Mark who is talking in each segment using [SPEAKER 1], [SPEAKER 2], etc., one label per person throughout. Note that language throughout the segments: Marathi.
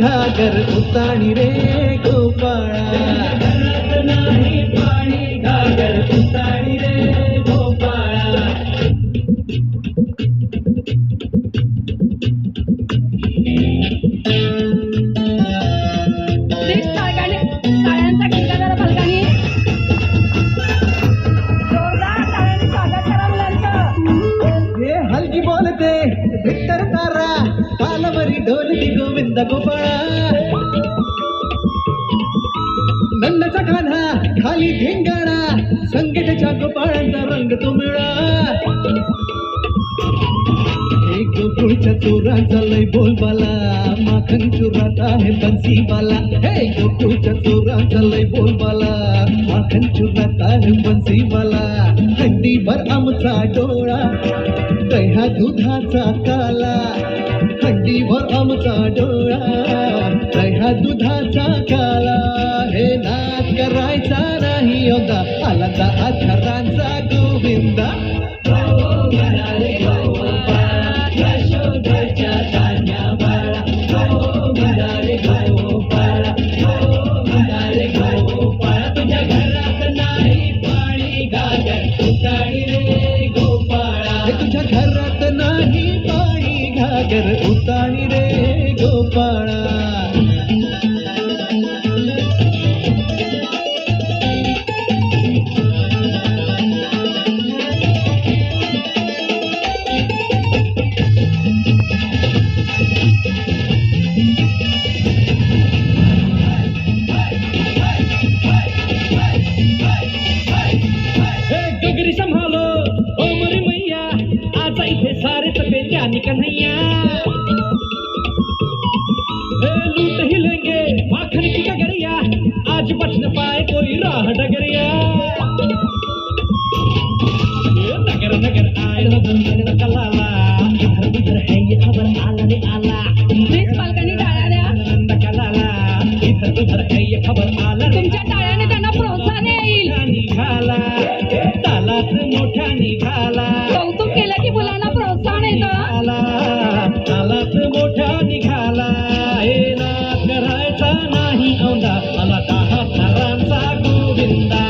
[SPEAKER 1] घागर उताणी रे. गोपाळा. नंदचा खाना खाली ढेंगाणा संगीताच्या गोपाळांचा रंग तो मिळा. एक गोकुळच्या चोराचा लय बोलबाला माखन चुरात आहे बन्सीवाला हे गोकुळच्या चोराचा लय बोलबाला माखन चुरात आहे बन्सीवाला हंडीभर आमचा डोळा दह्या दुधाचा का आमचा डोळा दह्या दुधाचा काला. हे नाच करायचा नाही होता आला तर अथरांचा गोविंदा.
[SPEAKER 2] यशोदच्या जानी कन्हैया लूट ही लेंगे माखन की गगरिया आज बच न पाए कोई राह डगरिया नगर नगर आए न कलाला इधर उधर है ये खबर आला रे आला। कलाला इधर उधर है ये खबर आला रे निघाला. तालात मोठा निघाला. हे नाच करायचा नाही औंदा आला दहा थरांचा गोविंदा.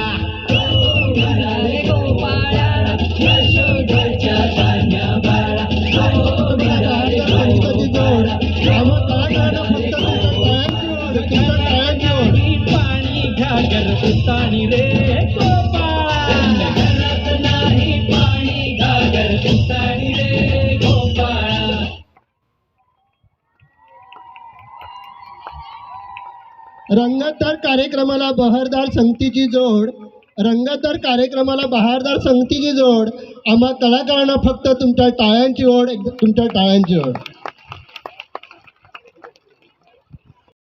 [SPEAKER 2] पाणी घागर रे गोपाळा. नाही पाणी घागर
[SPEAKER 3] रंगतदार कार्यक्रमाला बहारदार संगतीची जोड. रंगतदार कार्यक्रमाला बहारदार संगतीची जोड. आम्हा कलाकारांना फक्त तुमच्या टाळ्यांची ओढ तुमच्या टाळ्यांची ओढ.